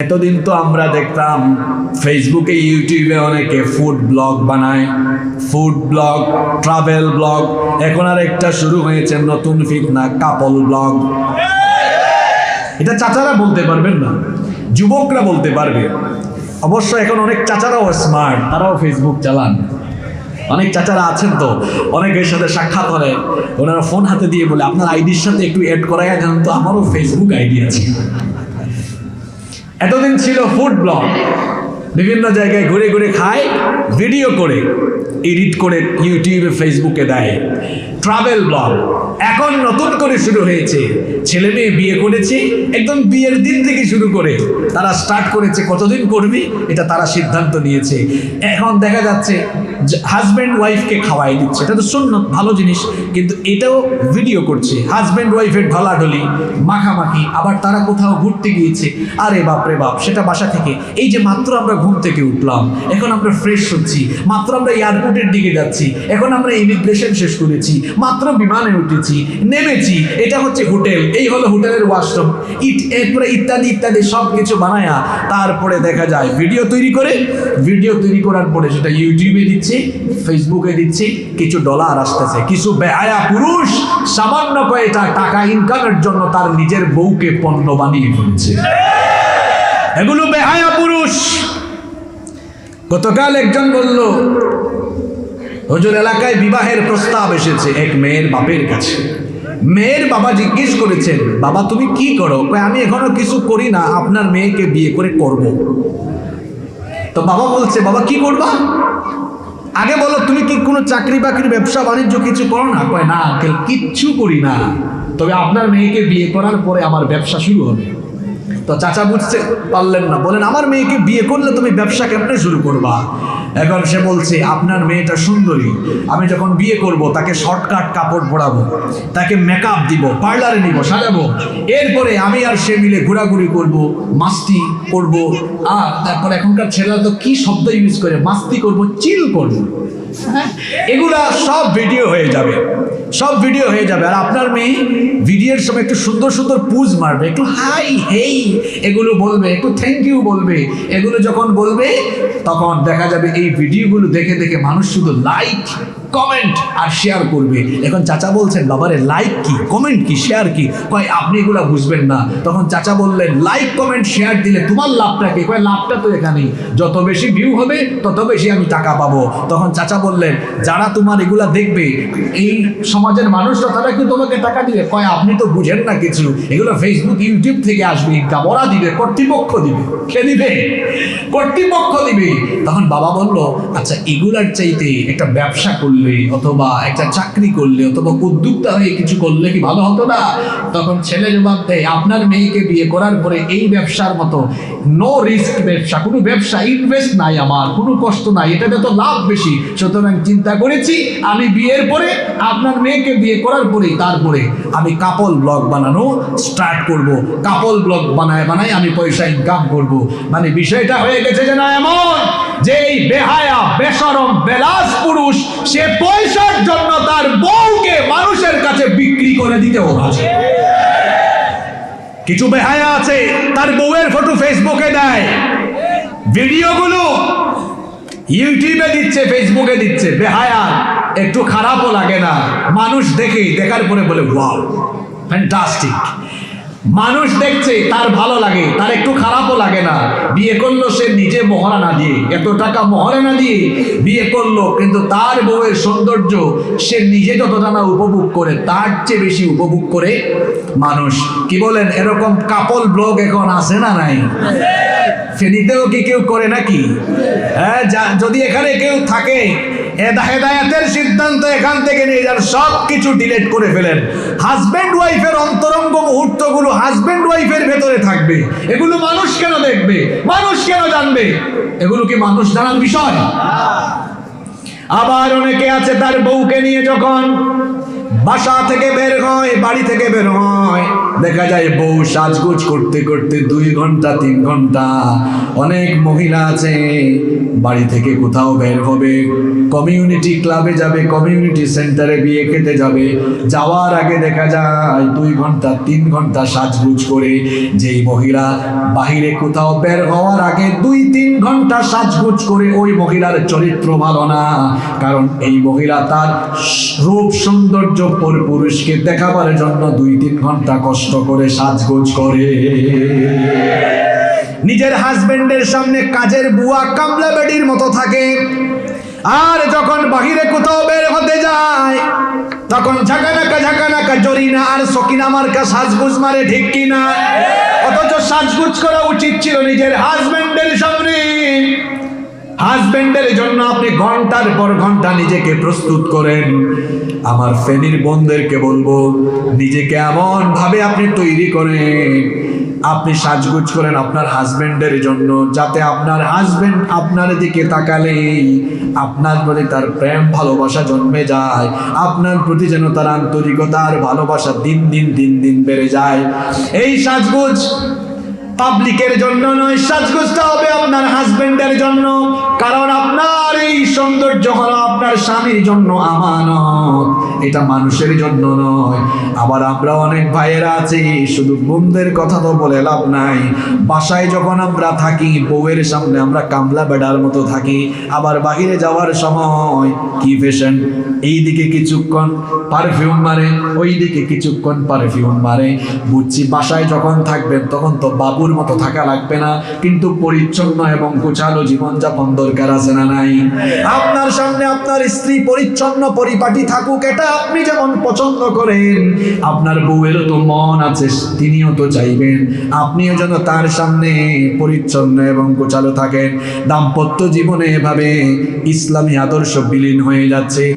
এতদিন তো আমরা দেখতাম ফেসবুকে ইউটিউবে অনেকে ফুড ব্লগ বানায় ফুড ব্লগ ট্রাভেল ব্লগ এখন আর একটা শুরু হয়েছে নতুন ফিতনা কাপল ব্লগ এটা চাচারা বলতে পারবেন না, যুবকরা বলতে পারবে। অবশ্য এখন অনেক চাচারাও স্মার্ট তারাও ফেসবুক চালান। অনেক চাচারা আছেন তো, অনেকের সাথে সাক্ষাৎ হলে ওনারা ফোন হাতে দিয়ে বলে, আপনার আইডির সাথে একটু অ্যাড করাই জানেন তো, আমারও ফেসবুক আইডি আছে। এতদিন ছিল ফুড ব্লগ বিভিন্ন জায়গায় ঘুরে ঘুরে খায় ভিডিও করে এডিট করে ইউটিউবে ফেসবুকে দেয়। ট্রাভেল ব্লগ এখন নতুন করে শুরু হয়েছে। ছেলে মেয়ে বিয়ে করেছে, একদম বিয়ের দিন থেকে শুরু করে। তারা স্টার্ট করেছে কতদিন করবি, এটা তারা সিদ্ধান্ত নিয়েছে। এখন দেখা যাচ্ছে হাজব্যান্ড ওয়াইফকে খাওয়াই দিচ্ছে। এটা তো শূন্য ভালো জিনিস। কিন্তু এটাও ভিডিও করছে। হাজব্যান্ড ওয়াইফের ঢলাঢলি, মাখামাখি, আবার তারা কোথাও ঘুরতে গিয়েছে। আরে বাপ রে বাপ, সেটা বাসা থেকে। এই যে মাত্র আমরা ঘুম থেকে উঠলাম, এখন আমরা ফ্রেশ হচ্ছি। মাত্র আমরা এয়ারপোর্টের দিকে যাচ্ছি। এখন আমরা ইমিগ্রেশন শেষ করেছি। মাত্র বিমানে উঠেছি, নেমেছি। এটা হচ্ছে হোটেল। এই হলো হোটেলের ওয়াশরুম ইট, এরপরে ইত্যাদি ইত্যাদি সব কিছু বানায়া তারপরে দেখা যায়। ভিডিও তৈরি করে ভিডিও তৈরি করার পরে সেটা ইউটিউবে দিচ্ছে। ফেসবুকে দিচ্ছে, কিছু ডলার আসতেছে। কিছু বেহায়া পুরুষ সামান্য কয়েকটা টাকা ইনকামের জন্য তার নিজের বউকে পণ্য বানিয়ে ফেলছে। এগুলো বেহায়া পুরুষ। গতকাল একজন বলল, হজুর, এলাকায় বিবাহের প্রস্তাব এসেছে এক মেয়ের বাপের কাছে। মেয়ের বাবা জিজ্ঞেস করেছেন, বাবা, তুমি কি করো? আমি এখনও কিছু করি না, আপনার মেয়েকে বিয়ে করে করব। তো বাবা বলছে, বাবা, কি করবা? আগে বলো, তুমি কি কোনো চাকরি বাকরি ব্যবসা, বাণিজ্য কিছু করো না? কয়, না কিচ্ছু করি না। তবে আপনার মেয়েকে বিয়ে করার পরে আমার ব্যবসা শুরু হবে। তো চাচা বুঝতে পারলেন না। বলেন, আমার মেয়েকে বিয়ে করলে তুমি ব্যবসা কেমনে শুরু করবা? এখন সে বলছে, আপনার মেয়েটা সুন্দরী। আমি যখন বিয়ে করব, তাকে শর্টকাট কাপড় পরাবো, তাকে মেকআপ দিব পার্লারে নিব, সাজাবো। এরপরে আমি আর সে মিলে ঘোরাঘুরি করব, মাস্তি করব। আর তারপর এখনকার ছেলেরা তো কি শব্দ ইউজ করে? মাস্তি করব চিল করব? এগুলা সব ভিডিও হয়ে যাবে। সব ভিডিও হয়ে যাবে। আর আপনার মেয়ে ভিডিওর সময় একটু সুন্দর সুন্দর পুজ মারবে, একটু হাই হেই এগুলো বলবে, একটু থ্যাংক ইউ বলবে। এগুলো যখন বলবে, তখন দেখা যাবে এই ভিডিওগুলো দেখে দেখে মানুষ শুধু লাইক কমেন্ট আর শেয়ার করবে। এখন চাচা বলছেন, বাবারে লাইক কি? কমেন্ট কি? শেয়ার কি? কয়, আপনি এগুলো বুঝবেন না। তখন চাচা বললেন লাইক কমেন্ট শেয়ার দিলে তোমার লাভটা কি? কয়, লাভটা তো এখানেই। যত বেশি ভিউ হবে, তত বেশি আমি টাকা পাবো। তখন চাচা বললেন, যারা তোমার এগুলা দেখবে, এই সমাজের মানুষরা, তারা কি তোমাকে টাকা দিবে? কয়, আপনি তো বুঝেন না কিছু। এগুলো ফেসবুক ইউটিউব থেকে আসবে ইনকাম ওরা দিবে, কর্তৃপক্ষ দিবে। কে দিবে? কর্তৃপক্ষ দিবে। তখন বাবা বলল আচ্ছা এগুলার চাইতে একটা ব্যবসা করলে অথবা একটা চাকরি করলে অথবা উদ্যোক্তা হয়ে কিছু করলে কি ভালো হতো না? তখন ছেলে জবাব দেয় আপনার মেয়েকে বিয়ে করার পরে এই ব্যবসার মতো নো রিস্ক ব্যবসা, কোনো ব্যবসা ইনভেস্ট নাই আমার, কোনো কষ্ট নাই, এটাতে তো লাভ বেশি। সুতরাং চিন্তা করেছি, আমি বিয়ের পরে আপনার মেয়েকে বিয়ে করার পরে তারপরে আমি কাপল ব্লগ বানানো স্টার্ট করব। কাপল ব্লগ বানায় বানায় আমি পয়সা ইনকাম করব। মানে বিষয়টা হয়ে গেছে যে না এমন যে এই বেহায়া, বেসরম বেলাস পুরুষ, সে পয়সার জন্য তার বউকে মানুষের কাছে বিক্রি করে দিতেও রাজি কিছু বেহায়া আছে, তার বউয়ের ফটো ফেসবুকে দেয়। ভিডিওগুলো ইউটিউবে দিচ্ছে ফেসবুকে দিচ্ছে। বেহায়া, একটু খারাপও লাগে না। মানুষ দেখে দেখার পরে বলে ওয়াও ফ্যান্টাস্টিক মানুষ দেখছে, তার ভালো লাগে, তার একটু খারাপও লাগে না। বিয়ে করল সে নিজে মহরা না দিয়ে, এত টাকা মহরা না দিয়ে বিয়ে করল, কিন্তু তার বউয়ের সৌন্দর্য সে নিজে যতটা না উপভোগ করে, তার চেয়ে বেশি উপভোগ করে মানুষ। কি বলেন, এরকম কাপল ব্লগ এখন আছে না নাই? ফেনীতেও কি কেউ করে নাকি? হ্যাঁ যদি এখানে কেউ থাকে হেদায়েতের সিদ্ধান্ত এখান থেকে নিয়ে যান সব কিছু ডিলেট করে ফেলেন। হাজব্যান্ড ওয়াইফের অন্তরঙ্গ মুহূর্তগুলো হাজব্যান্ড ওয়াইফের ভেতরে থাকবে। এগুলো মানুষ কেন দেখবে? মানুষ কেন জানবে? এগুলো কি মানুষ জানার বিষয়? আবার অনেকে আছে তার বউকে নিয়ে যখন বাসা থেকে বের হয়, বাড়ি থেকে বের হয়। দেখা যায় বউ সাজগোজ করতে করতে দুই ঘণ্টা, তিন ঘণ্টা অনেক মহিলা আছে। বাড়ি থেকে কোথাও বের হবে। কমিউনিটি ক্লাবে যাবে, কমিউনিটি সেন্টারে বিয়ে খেতে যাবে। যাওয়ার আগে দেখা যায় দুই ঘণ্টা, তিন ঘণ্টা সাজগুজ করে যেই মহিলা বাহিরে কোথাও বের হওয়ার আগে দুই, তিন ঘণ্টা সাজগুজ করে ওই মহিলার চরিত্র ভালো না। কারণ এই মহিলা তার রূপ সৌন্দর্য পুরুষকে দেখাবার জন্য দুই তিন ঘণ্টা কষ্ট করে সাজগোজ করে। নিজের হাজবেন্ডের সামনে কাজের বুয়া কামলা বেডির মতো থাকে। আর যখন বাহিরে কোথাও বের হতে যায়, তখন ঝাঁকানাকা ঝাঁকানাকা জরিনা আর সকিনা মার্কা সাজগুজ মারে, ঠিক কিনা? অথচ সাজগুজ করা উচিত ছিল নিজের হাজবেন্ডের সামনে। হাজবেন্ডের জন্য আপনি ঘণ্টার পর ঘণ্টা নিজেকে প্রস্তুত করেন। আমার ফেনির বোনদেরকে বলব, নিজেকে এমন ভাবে আপনি তৈরি করেন, আপনি সাজগুজ করেন আপনার হাজবেন্ডের জন্য, যাতে আপনার হাজবেন্ড আপনার দিকে তাকালে, আপনার প্রতি তার প্রেম ভালোবাসা জন্মে যায়, আপনার প্রতি যেন তার আন্তরিকতা আর ভালোবাসা দিন দিন দিন দিন বেড়ে যায়। এই সাজগুজ পাবলিকের জন্য নয়, সাজগোজটা হবে আপনার হাজবেন্ডের জন্য। কারণ আপনার সৌন্দর্য হলো আপনার স্বামীর জন্য আমানত। এটা মানুষের জন্য নয়। আবার আমরা অনেক ভাইয়েরা আছি, শুধু বোনদের কথা তো বলে লাভ নাই। বাসায় যখন আমরা থাকি, বউয়ের সামনে আমরা কামলা বেড়ার মতো থাকি। আবার বাহিরে যাওয়ার সময়, কি ফ্যাশন এইদিকে কিছুক্ষণ পারফিউম মারে, ওইদিকে কিছুক্ষণ পারফিউম মারে। বুঝছি, বাসায় যখন থাকবেন, তখন তো বাবুর মতো থাকা লাগবে না। কিন্তু পরিচ্ছন্ন এবং গোছালো জীবনযাপন দরকার আছে না নাই? আপনার সামনে আপনার স্ত্রী পরিচ্ছন্ন, পরিপাটি থাকুক, এটা আপনি যেমন পছন্দ করেন, আপনার বউয়েরও তো মন আছে, তিনিও তো চাইবেন। আপনিও যেন তার সামনে পরিচ্ছন্ন এবং গোছালো থাকেন। দাম্পত্য জীবনে এভাবে ইসলামী আদর্শ বিলীন হয়ে যাচ্ছে।